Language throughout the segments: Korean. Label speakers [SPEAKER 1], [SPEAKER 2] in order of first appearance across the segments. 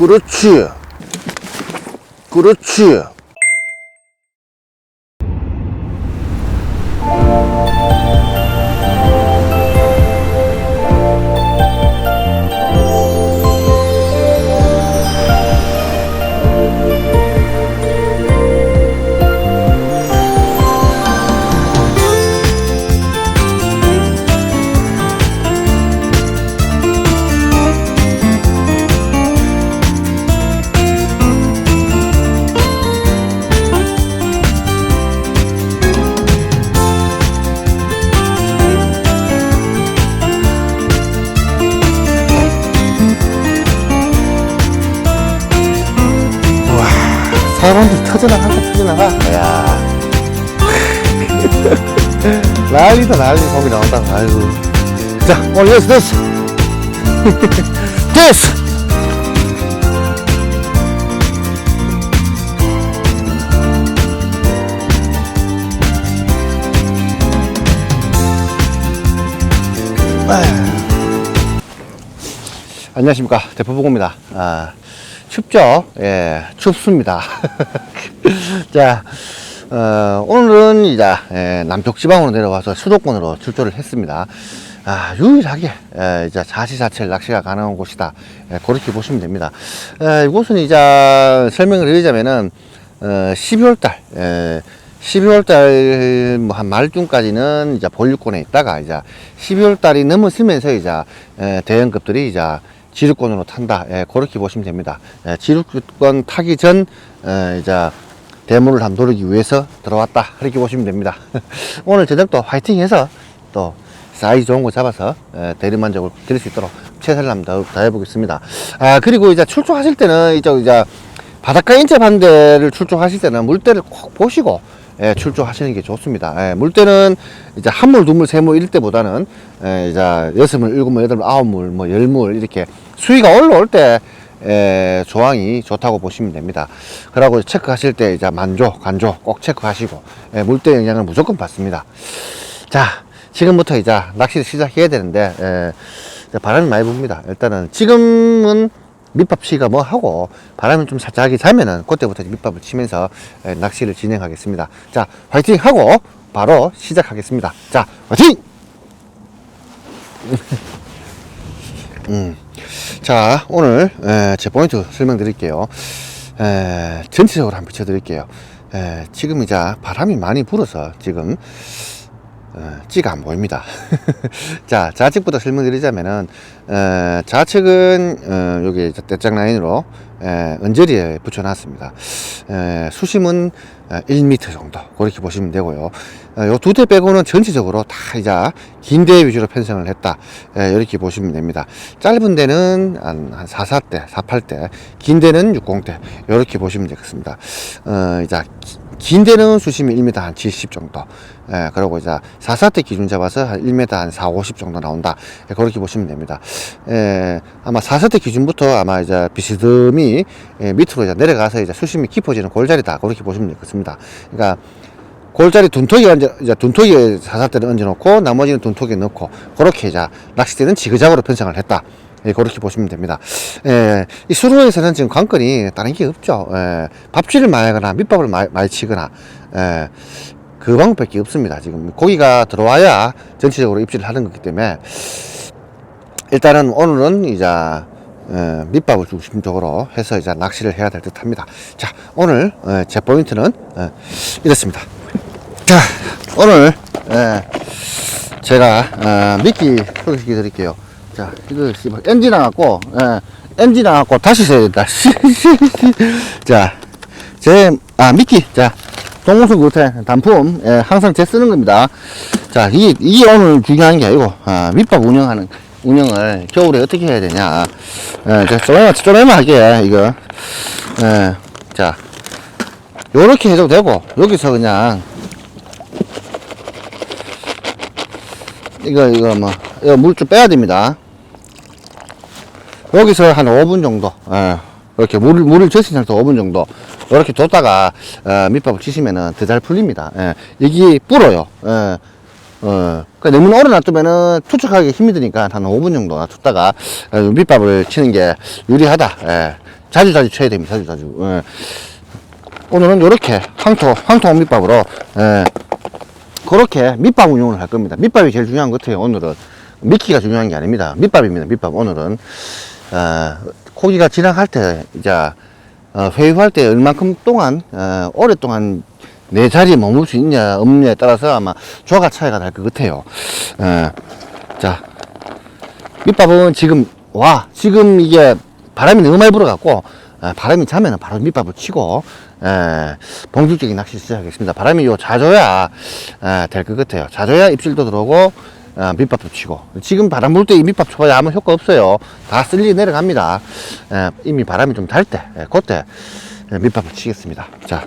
[SPEAKER 1] 그렇지. 그렇지. 터져나간다, 터져나가. 야 난리다, 난리. 거기 나온다. 아이고. 자, 오늘 여기서 됐어. 됐어! 안녕하십니까 대포보고입니다 아, 춥죠? 예 춥습니다. 자 어, 오늘은 이제 예, 남쪽 지방으로 내려와서 수도권으로 출조를 했습니다. 아, 유일하게 예, 이제 자시자철 낚시가 가능한 곳이다. 예, 그렇게 보시면 됩니다. 예, 이곳은 이제 설명을 드리자면은 어, 12월달 예, 12월 달, 뭐, 한 말중까지는 이제 본류권에 있다가, 이제 12월 달이 넘어서면서 이제, 에, 대형급들이 이제 지루권으로 탄다. 예, 그렇게 보시면 됩니다. 예, 지루권 타기 전, 에, 이제, 한번 노리기 위해서 들어왔다. 그렇게 보시면 됩니다. 오늘 저녁도 화이팅 해서 또 사이즈 좋은 거 잡아서 에, 대리만족을 드릴 수 있도록 최선을 한번 다, 다해 보겠습니다. 아, 그리고 이제 출조하실 때는 이제, 이제 바닷가 인접한 데를 출조하실 때는 물때를 꼭 보시고 예, 출조하시는 게 좋습니다. 예, 물때는 이제 한 물, 두 물, 세물 이럴 때보다는 예, 이제 여섯 물, 일곱 물, 여덟 물, 아홉 물, 뭐 열 물 이렇게 수위가 올라올 때 예, 조항이 좋다고 보시면 됩니다. 그러고 체크하실 때 이제 만조, 간조 꼭 체크하시고 예, 물때 영향을 무조건 받습니다. 자, 지금부터 이제 낚시를 시작해야 되는데 예, 바람이 많이 붑니다. 일단은 지금은 밑밥 치기가 뭐 하고 바람이 좀 살짝하게 자면은 그때부터 밑밥을 치면서 예, 낚시를 진행하겠습니다. 자, 화이팅 하고 바로 시작하겠습니다. 자, 화이팅! 음. 자, 오늘 에, 제 포인트 설명드릴게요. 에, 전체적으로 한번 비춰드릴게요. 에, 지금 이제 바람이 많이 불어서 지금 어, 찌가 안 보입니다. 자, 좌측부터 설명드리자면은, 어, 좌측은, 어, 여기 떼짝 라인으로, 에, 언저리에 붙여놨습니다. 에, 수심은 어, 1m 정도. 그렇게 보시면 되고요. 어, 요두 대 빼고는 전체적으로 다 이제 긴 대 위주로 편성을 했다. 에, 이렇게 보시면 됩니다. 짧은 데는 한, 한 4, 4대, 4, 8대, 긴 데는 60대. 이렇게 보시면 되겠습니다. 어, 이제, 기- 긴 데는 수심이 1m 한 70 정도. 예, 그리고 이제 4사대 기준 잡아서 한 1m 한 4, 50 정도 나온다. 예, 그렇게 보시면 됩니다. 예, 아마 4사대 기준부터 아마 이제 비스듬히 예, 밑으로 이제 내려가서 이제 수심이 깊어지는 골자리다. 그렇게 보시면 되겠습니다. 그러니까 골자리 둔토기 얹어, 이제 둔토기에 사사대를 얹어놓고 나머지는 둔토기에 넣고 그렇게 이제 낚싯대는 지그작으로 편성을 했다. 예, 그렇게 보시면 됩니다. 예, 이 수로에서는 지금 관건이 다른 게 없죠. 예, 밥줄을 하거나 밑밥을 많이, 많이 치거나, 예, 그 방법밖에 없습니다. 지금 고기가 들어와야 전체적으로 입질을 하는 거기 때문에 일단은 오늘은 이제 어, 밑밥을 중심적으로 해서 이제 낚시를 해야 될 듯합니다. 자, 오늘 어, 제 포인트는 어, 이렇습니다. 자, 오늘 예, 제가 어, 미끼 소개시켜 드릴게요. 자, 이거 씨발 엔진 나갔고, 예, 엔진 나갔고 다시 써야 된다. 자, 제아 미끼, 자, 동무수 구태 단품, 예, 항상 제 쓰는 겁니다. 자, 이게 이게 오늘 중요한 게 아니고, 아, 밑밥 운영하는 운영을 겨울에 어떻게 해야 되냐. 예, 자, 쪼매만 쪼매만 할게 이거. 예, 자, 요렇게 해도 되고 여기서 그냥 이거 이거 뭐 이거 물 좀 빼야 됩니다. 여기서 한 5분 정도 예, 이렇게 물을 물을 적신 상태 5분 정도 이렇게 뒀다가 어, 밑밥을 치시면은 더 잘 풀립니다. 예, 여기 불어요. 예, 어, 그러니까 너무 오래 놔두면은 투척하기 힘이 드니까 한 5분 정도 놔뒀다가 어, 밑밥을 치는 게 유리하다. 예, 자주 자주 쳐야 됩니다. 자주 자주. 예. 오늘은 이렇게 황토 황토 밑밥으로 예. 그렇게 밑밥 운용을 할 겁니다. 밑밥이 제일 중요한 것 같아요. 오늘은 미끼가 중요한 게 아닙니다. 밑밥입니다. 밑밥 오늘은 어, 고기가 지나갈 때 이제 어, 회유할 때 얼만큼 동안 어, 오랫동안 내 자리에 머물 수 있냐 없냐에 따라서 아마 조가 차이가 날 것 같아요. 어, 자 밑밥은 지금 와 지금 이게 바람이 너무 많이 불어갖고 에, 바람이 자면은 바로 밑밥을 치고 에, 본격적인 낚시 시작하겠습니다. 바람이 요 자줘야 될 것 같아요. 자줘야 입질도 들어오고 어, 밑밥도 치고 지금 바람 불 때 이 밑밥 쳐봐야 아무 효과 없어요. 다 쓸리 내려갑니다. 에, 이미 바람이 좀 달 때, 에, 그때 에, 밑밥을 치겠습니다. 자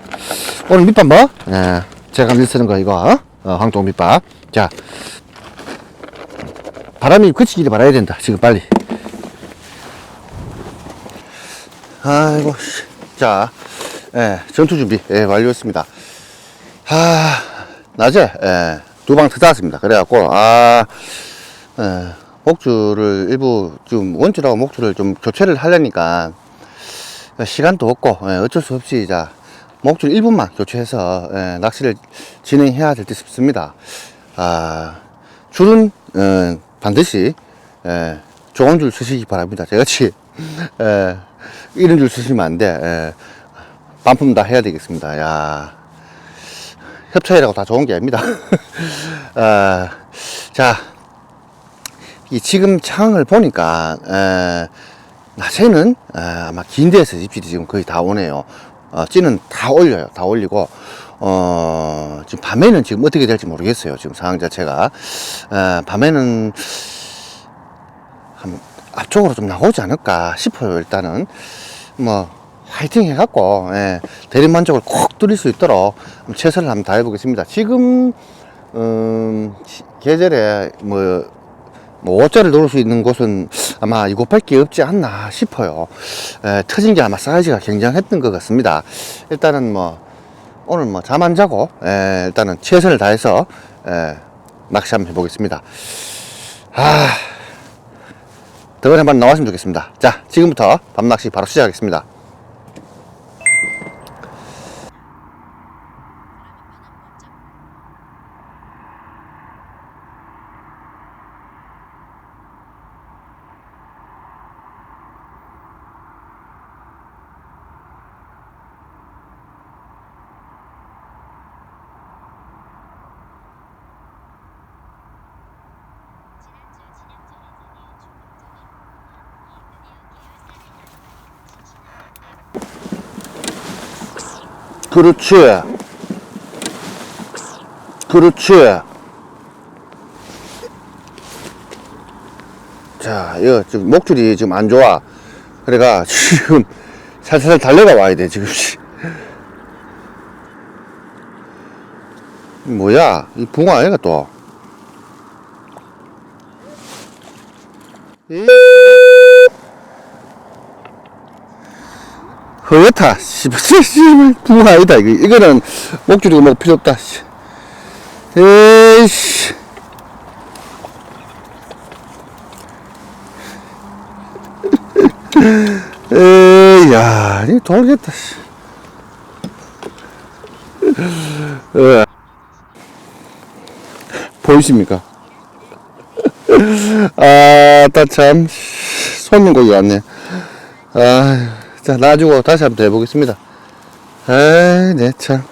[SPEAKER 1] 오늘 밑밥 뭐? 에, 제가 늘 쓰는 거 이거 어, 황동 밑밥. 자 바람이 그치기를 바라야 된다. 지금 빨리. 아이고, 씨. 자, 예, 전투 준비, 예, 완료했습니다. 아, 낮에, 예, 두 방 터졌습니다. 그래갖고, 아, 예, 목줄을 일부, 좀, 원줄하고 목줄을 좀 교체를 하려니까, 시간도 없고, 예, 어쩔 수 없이, 자, 목줄 1분만 교체해서, 예, 낚시를 진행해야 될 듯 싶습니다. 아, 줄은, 어, 반드시, 예, 좋은 줄 쓰시기 바랍니다. 저같이, 예, 이런 줄 쓰시면 안 돼. 예, 반품 다 해야 되겠습니다. 야 협찬이라고 다 좋은 게 아닙니다. 아, 자, 이 지금 상황을 보니까, 에, 낮에는 에, 아마 긴 데에서 입질이 지금 거의 다 오네요. 어, 찌는 다 올려요. 다 올리고, 어, 지금 밤에는 지금 어떻게 될지 모르겠어요. 지금 상황 자체가. 에, 밤에는 한 앞쪽으로 좀 나오지 않을까 싶어요. 일단은. 뭐, 화이팅 해갖고, 예, 대리 만족을 꼭 누릴 수 있도록 최선을 한번 다해 보겠습니다. 지금, 음, 시- 계절에 뭐, 뭐, 5자를 놓을 수 있는 곳은 아마 이곳밖에 없지 않나 싶어요. 에, 터진 게 아마 사이즈가 굉장했던 것 같습니다. 일단은 뭐, 오늘 뭐, 잠 안 자고, 에, 일단은 최선을 다해서, 에, 낚시 한번 해보겠습니다. 아, 덕을 한번 나왔으면 좋겠습니다. 자, 지금부터 밤낚시 바로 시작하겠습니다. 그렇지. 그렇지. 자, 이거 지금 목줄이 지금 안 좋아. 그래가 지금 살살 달려가 와야 돼, 지금. 씨. 뭐야? 이 붕어 아이가 또? 허옇다. 씨발, 아니다. 이거, 이거는 목줄이 뭐 필요 없다. 씨. 에이씨. 에이, 야, 이 돌겠다. 보이십니까? 아, 따 참, 손님 고기 왔네. 아, 자, 놔주고 다시 한번 더 해보겠습니다. 에이, 네, 참.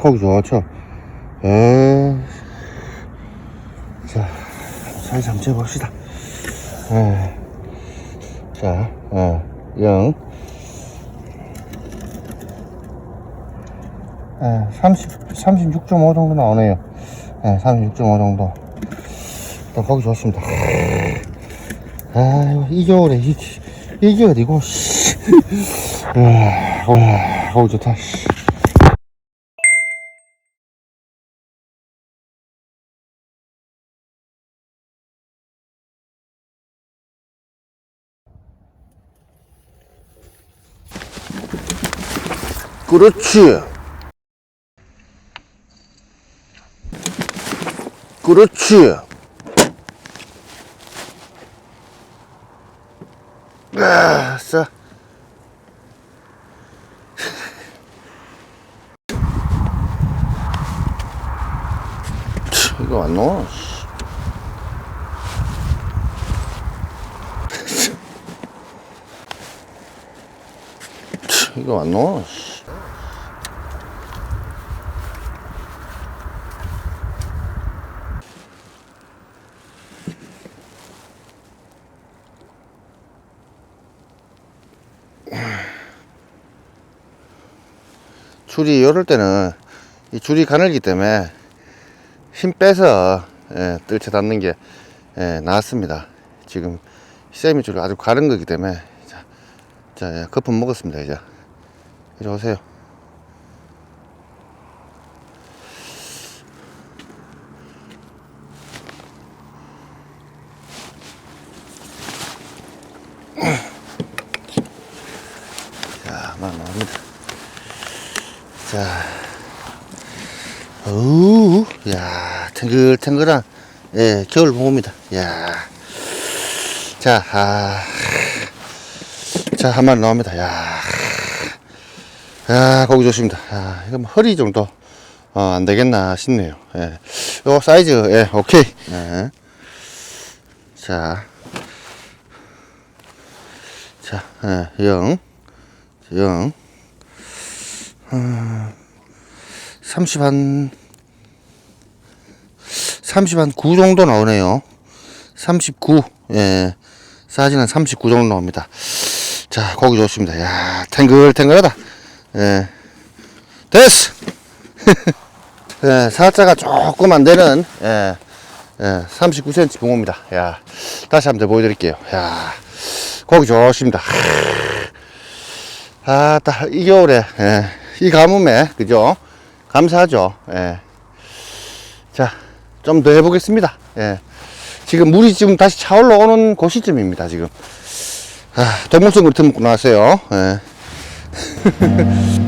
[SPEAKER 1] 에, 거기 좋죠. 에, 자, 살살 한번 재봅시다. 에, 자, 에, 영. 에, 30, 36.5 정도 나오네요. 에, 36.5 정도. 또 거기 좋습니다. 아이고, 이 겨울에, 이, 이게 어디고, 씨. 아, 거기, 거기 좋다, 그렇지. 그렇지. 아, 싸. 치, 이거 안 넣어. 이거 안 넣어. 씨. 줄이 이럴 때는 이 줄이 가늘기 때문에 힘 빼서 예, 뜰채 닿는 게 예, 나았습니다. 지금 세미 줄이 아주 가른 거기 때문에 자, 자 예, 거품 먹었습니다 이제 이리 오세요. 자, 막 나옵니다. 자, 어우, 야, 탱글탱글한, 예, 겨울 봄입니다. 야, 자, 아, 자, 한 마리 나옵니다. 야, 야, 고기 좋습니다. 야, 이거 뭐 허리 정도, 어, 안 되겠나 싶네요. 예, 요 사이즈, 예, 오케이. 예. 자, 자, 예, 영, 영. 30 한, 30한 9 정도 나오네요. 39, 예. 사진은 39 정도 나옵니다. 자, 고기 좋습니다. 야, 탱글탱글하다. 예. 됐어! 예, 사자가 조금 안 되는, 예, 예, 39cm 붕어입니다. 야, 다시 한번 더 보여드릴게요. 야, 고기 좋습니다. 아, 딱, 이 겨울에, 예, 이 가뭄에, 그죠? 감사하죠. 예. 자, 좀 더 해보겠습니다. 예. 지금 물이 지금 다시 차올라 오는 그 시점입니다, 지금. 아, 동물성 그릇 먹고 나왔어요. 예.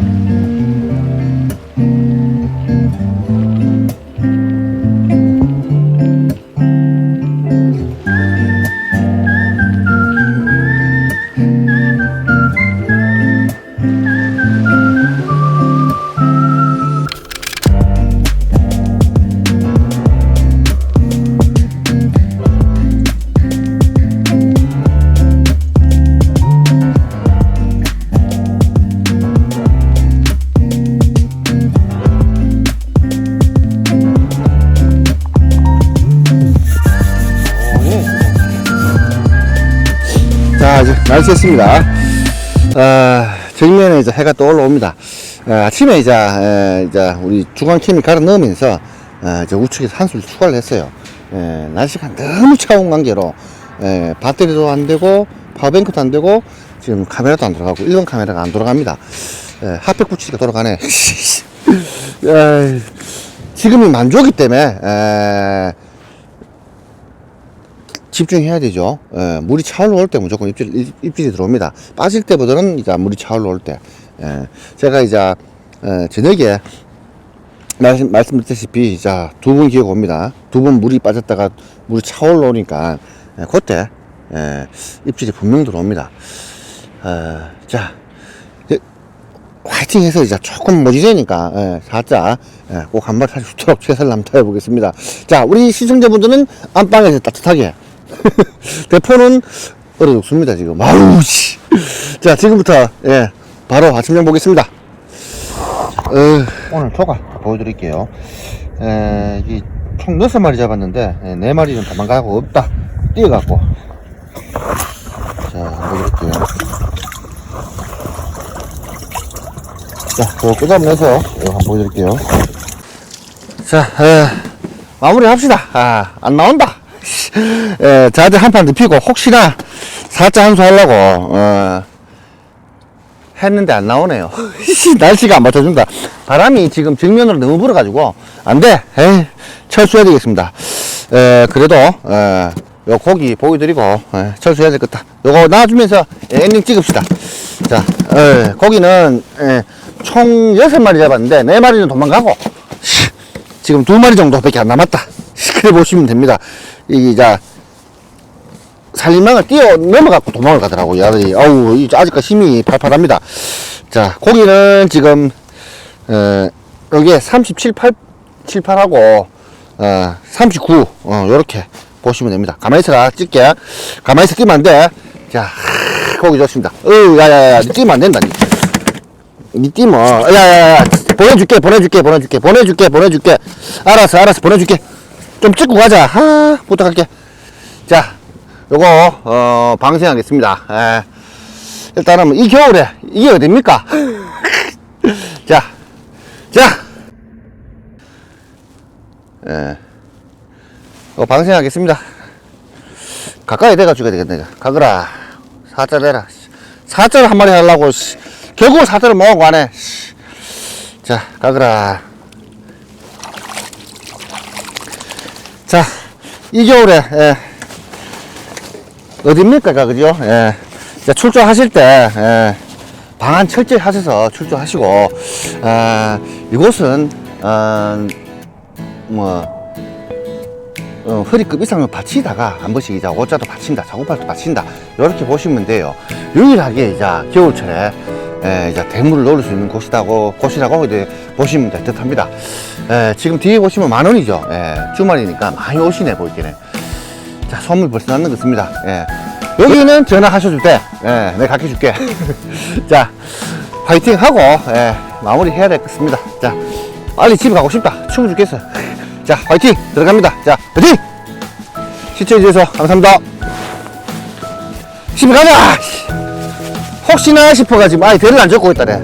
[SPEAKER 1] 날씨했습니다. 아, 정면에 이제 해가 또 올라옵니다. 아, 아침에 이제, 에, 이제 우리 중앙캠이 갈아 넣으면서, 아, 이제 우측에서 한술 추가를 했어요. 에, 날씨가 너무 차가운 관계로, 에, 배터리도 안 되고, 파워뱅크도 안 되고, 지금 카메라도 안 들어가고, 일반 카메라가 안 돌아갑니다. 에, 핫팩 붙이니까 돌아가네. 야, 지금이 만조기 때문에, 에, 집중해야 되죠. 예, 물이 차올라 올 때 무조건 입질, 입- 입질이 들어옵니다. 빠질 때보다는 이제 물이 차올라 올 때. 예, 제가 이제, 예, 저녁에 말씀, 말씀드렸다시피, 자, 두 번 기회가 옵니다. 두 번 물이 빠졌다가 물이 차올라오니까, 예, 그때, 예, 입질이 분명 들어옵니다. 어, 자, 예, 화이팅 해서 이제 조금 모지되니까, 예, 살짝, 예, 꼭 한번 살수 있도록 최선을 한번 다해보겠습니다. 자, 우리 시청자분들은 안방에서 따뜻하게. 대포는 얼어 죽습니다, 지금. 아우, 씨. 자, 지금부터, 예, 바로 아침장 보겠습니다. 어, 오늘 조각 보여드릴게요. 에, 이, 총 6마리 잡았는데, 에, 4마리는 도망가고 없다. 뛰어갖고. 자, 보여드릴게요. 자, 그거 끄잡내서, 이거 한번 보여드릴게요. 자, 에, 마무리 합시다. 아, 안 나온다. 에, 자들 한판 눕히고, 혹시나 살짝 한수 하려고, 어, 했는데 안 나오네요. 날씨가 안 맞춰준다. 바람이 지금 정면으로 너무 불어가지고 안 돼. 에이, 철수해야 되겠습니다. 에, 그래도 에, 요 고기 보여드리고 에, 철수해야 될 것다. 요거 놔주면서 엔딩 찍읍시다. 자, 에, 고기는 에, 총 6마리 잡았는데 4마리는 도망가고 씨, 지금 2마리 정도밖에 안 남았다. 그래 보시면 됩니다. 이, 자, 살림망을 뛰어 넘어갖고 도망을 가더라고, 야들이. 아우, 이 아직까지 힘이 팔팔합니다. 자, 고기는 지금, 어, 여기에 37, 8, 7, 8하고, 어, 39, 어, 요렇게 보시면 됩니다. 가만히 있어라, 찍게. 가만히 있어 뛰면 안 돼. 자, 고기 좋습니다. 으, 야, 야, 야, 니 뛰면 안 된다, 니. 니 뛰면, 야, 야, 야, 보내줄게, 보내줄게, 보내줄게, 보내줄게, 보내줄게. 알았어, 알았어, 보내줄게. 좀 찍고 가자. 하, 부탁할게. 자, 요거, 어, 방생하겠습니다. 에, 일단은 뭐이 겨울에, 이게 어딥니까? 자, 자! 예. 어, 방생하겠습니다. 가까이 죽어야 되겠네. 가거라. 사자 내라. 사자를 한 마리 하려고, 씨. 결국 사자를 모으고 가네. 씨. 자, 가거라. 자, 이 겨울에, 예. 어딥니까, 그죠? 예. 자, 출조하실 때, 예. 방안 철저히 하셔서 출조하시고, 아, 이곳은, 어, 뭐, 어, 허리급 이상을 받치다가 한 번씩 이제 옷자도 받친다, 작업팔도 받친다, 이렇게 보시면 돼요. 유일하게 이제 겨울철에 에, 이제 대물을 놓을 수 있는 곳이라고, 곳이라고 이제 보시면 될 듯 합니다. 에, 지금 뒤에 보시면 만 원이죠. 에, 주말이니까 많이 오시네, 보이기는. 자, 선물 벌써 거 있습니다. 예. 여기는 전화하셔도 돼. 예, 내가 가르쳐 줄게. 자, 파이팅 하고, 예, 마무리 해야 될 것 같습니다. 자, 빨리 집에 가고 싶다. 추워 죽겠어. 자, 파이팅! 들어갑니다. 자, 파이팅! 시청해주셔서 감사합니다. 집에 가자! 혹시나 싶어가지고, 아이, 대를 안 적고 있다래.